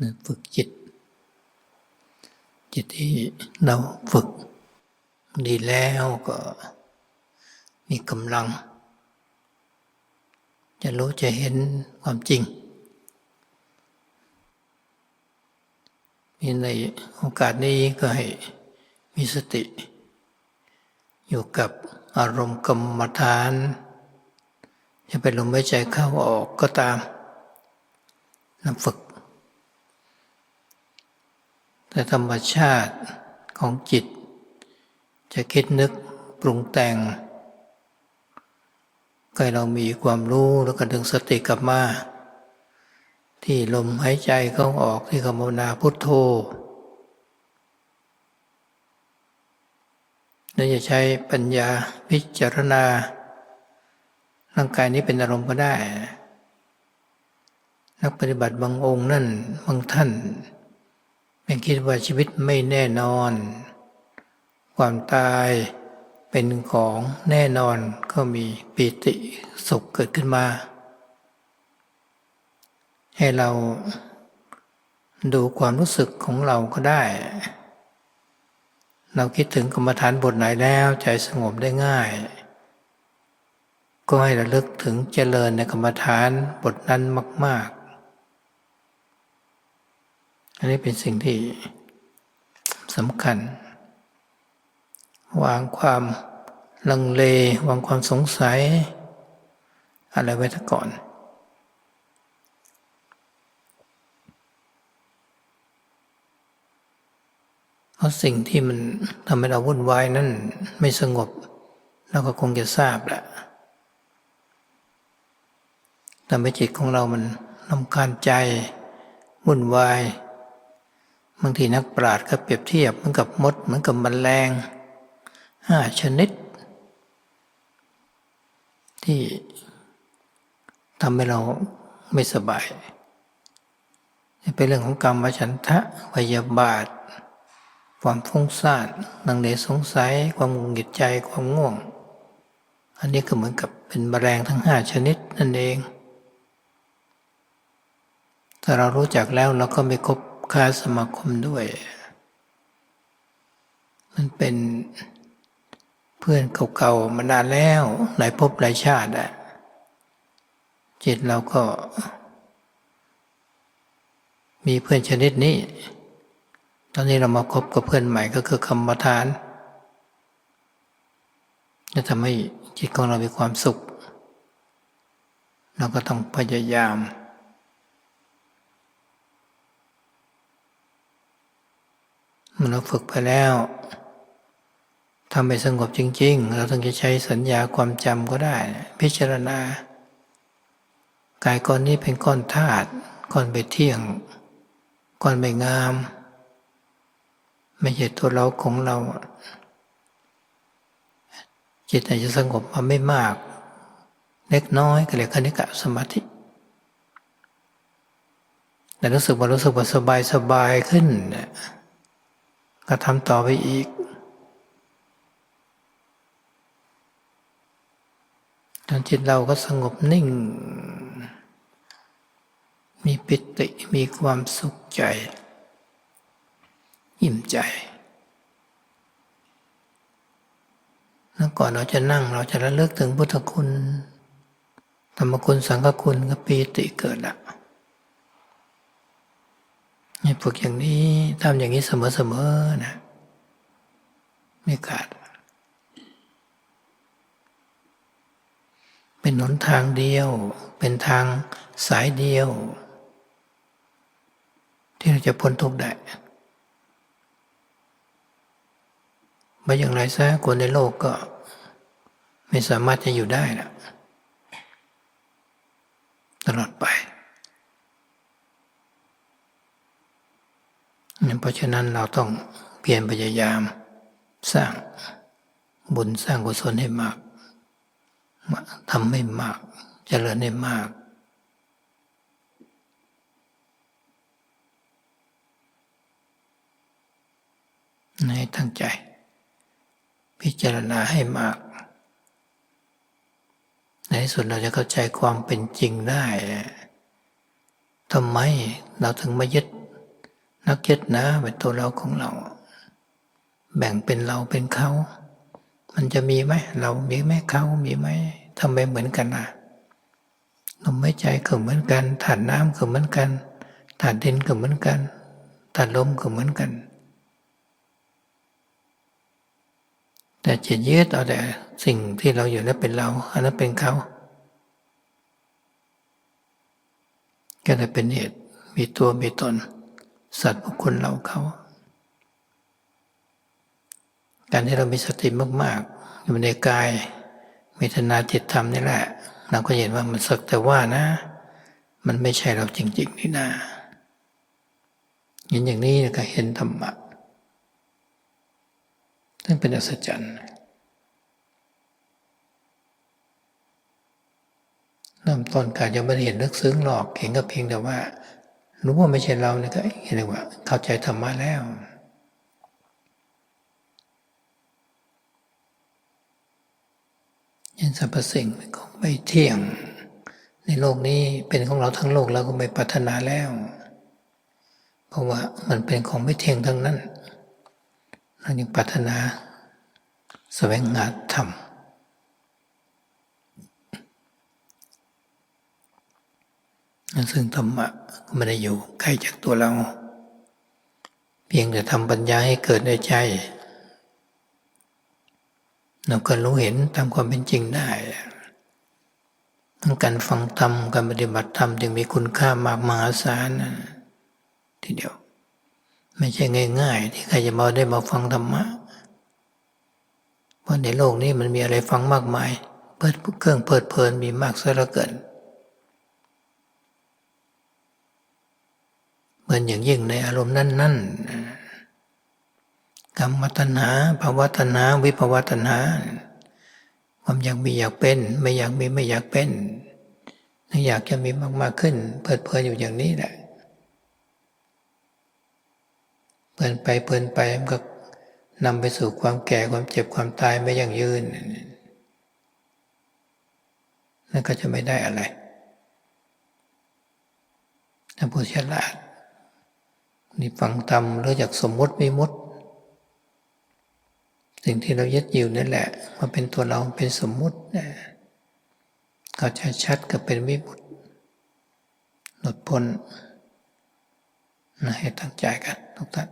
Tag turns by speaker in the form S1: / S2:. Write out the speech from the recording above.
S1: นะฝึกจิต จิตที่เราฝึก ดีแล้วก็มีกำลัง จะรู้จะเห็นความจริง มีในโอกาสนี้ก็ให้มีสติ อยู่กับอารมณ์กรรมฐาน จะเป็นลมหายใจเข้าออกก็ตามนำฝึก แต่ธรรมชาติของจิต จะคิดนึกปรุงแต่งก็เรามีความรู้แล้วก็ดึงสติกลับมา ที่ลมหายใจเข้าออกที่คำภาวนาพุทโธเราจะใช้ปัญญาพิจารณา ร่างกายนี้เป็นอารมณ์ก็ได้ นักปฏิบัติบางองค์นั่นบางท่าน เป็นคิดว่าชีวิตไม่แน่นอน ความตายเป็นของแน่นอนก็มีปิติสุขเกิดขึ้นมา ให้เราดูความรู้สึกของเราก็ได้ เราคิดถึงกรรมฐานบทไหนแล้วใจสงบได้ง่าย ก็ให้ระลึกถึงเจริญในกรรมฐานบทนั้นมาก อันนี้เป็นสิ่งที่สำคัญ วางความลังเล วางความสงสัย อะไรไว้ก่อน เพราะสิ่งที่มันทำให้เราวุ่นวายนั้นไม่สงบเราก็คงจะทราบแหละทำให้จิตของเรามันลำคาญใจวุ่นวาย บางทีนักปราชญ์ก็เปรียบเทียบเหมือนกับมดเหมือนกับมแมลงห้าชนิด ที่ทำให้เราไม่สบายเป็นเรื่องของกรรมวฉันทะพยาบาท ความฟุ้งซ่านนังเลสงสัย ความงุนงิดใจความง่วง อันนี้ก็เหมือนกับเป็นแมลงทั้งห้าชนิดนั่นเองถ้าเรารู้จักแล้วเราก็ไม่คบ ค้าสมาคมด้วย มันเป็นเพื่อนเก่าๆมานานแล้ว หลายภพหลายชาติอะจิตเราก็ มีเพื่อนชนิดนี้ ตอนนี้เรามาคบกับเพื่อนใหม่ก็คือกรรมฐานจะทำให้จิตของเรามีความสุข เราก็ต้องพยายาม เมื่อเราฝึกไปแล้วทำไปสงบจริง ๆ เราต้องจะใช้สัญญาความจำก็ได้ พิจารณากายก้อนนี้เป็นก้อนธาตุก้อนไปเที่ยง ก้อนไม่งาม ไม่ใช่ตัวเราของเรา จิตอาจจะสงบมาไม่มาก เล็กน้อยก็เรียกคณิกะสมาธิแต่รู้สึกว่ารู้สึกว่าสบายสบายขึ้น ก็ทำต่อไปอีก จนจิตเราก็สงบนิ่ง มีปิติมีความสุขใจ อิ่มใจ แล้วก่อนเราจะนั่งเราจะระลึกถึงพุทธคุณ ธรรมคุณสังฆคุณก็ปีติเกิดละ ให้ฝึกอย่างนี้ทำอย่างนี้เสมอๆนะไม่ขาด เป็นหนทางเดียว เป็นทางสายเดียว ที่เราจะพ้นทุกข์ได้ไม่อย่างไรซะคนในโลกก็ไม่สามารถจะอยู่ได้นะตลอดไป เพราะฉะนั้นเราต้องเพียรพยายาม สร้างบุญสร้างกุศลให้มากทำไม่มากเจริญให้มาก ให้ตั้งใจ พิจารณาให้มาก ในที่สุดเราจะเข้าใจความเป็นจริงได้ทำไมเราถึงมายึด นักยึดนะเป็นตัวเราของเรา แบ่งเป็นเราเป็นเขา มันจะมีไหมเรามีไหมเขามีไหมทำไมเหมือนกันล่ะลมหายใจก็เหมือนกันถาดน้ำก็เหมือนกันถาดดินก็เหมือนกันถาดลมก็เหมือนกัน แต่จะยึดเอาแต่สิ่งที่เราอยู่นั้นเป็นเรา อันนั้นเป็นเขาก็เลยเป็นเหตุมีตัวมีตน สัตว์บุคคลเราเขา การที่เรามีสติมาก ๆ อยู่ในกายเวทนาจิตธรรมนี่แหละ เราก็เห็นว่ามันสักแต่ว่านะ มันไม่ใช่เราจริง ๆ นี่นาเห็นอย่างนี้ก็เห็นธรรมะซึ่งเป็นอัศจรรย์เริ่มต้นการยังไม่เห็นลึกซึ้งหรอกเห็นก็เพียงแต่ว่า รู้ว่าไม่ใช่เราเนี่ยก็เห็นเลยว่า เข้าใจธรรมะแล้ว ยันสรรพสิ่งเป็นของไม่เที่ยง ในโลกนี้เป็นของเราทั้งโลกเราก็ไม่ปรารถนาแล้ว เพราะว่ามันเป็นของไม่เที่ยงทั้งนั้นเรายังปรารถนาแสวงหาธรรม ซึ่งธรรมะไม่ได้อยู่ใกล้จากตัวเรา เพียงแต่ทำปัญญาให้เกิดในใจ เราก็รู้เห็นตามความเป็นจริงได้การฟังธรรมการปฏิบัติธรรมจึงมีคุณค่ามากมหาศาลทีเดียว ไม่ใช่ง่าย ๆ ที่ใครจะมาได้มาฟังธรรมะเพราะในโลกนี้มันมีอะไรฟังมากมาย เปิดเครื่องเปิดเพลินมีมากซะเหลือเกิน เหมือนอย่างยิ่งในอารมณ์นั่นๆกรรมตัณหาภาวะตัณหาวิภาวะตัณหาความอยากมีอยากเป็น ไม่อยากมีไม่อยากเป็นอยากจะมีมากๆขึ้นเปิดเพลินอยู่อย่างนี้แหละเพลินไปเพลินไปมันก็นำไปสู่ความแก่ความเจ็บความตายไม่ยั่งยืนนั่นก็จะไม่ได้อะไรถ้าผู้ฉลาด นี่ฟังธรรมเรู้จักสมมติวิมุติ สิ่งที่เรายึดอยู่นั่นแหละมาเป็นตัวเราเป็นสมมุตินะเขาจะชัดกับเป็นวิมุตติหลุดพ้นนะให้ตั้งใจกันทุกท่าน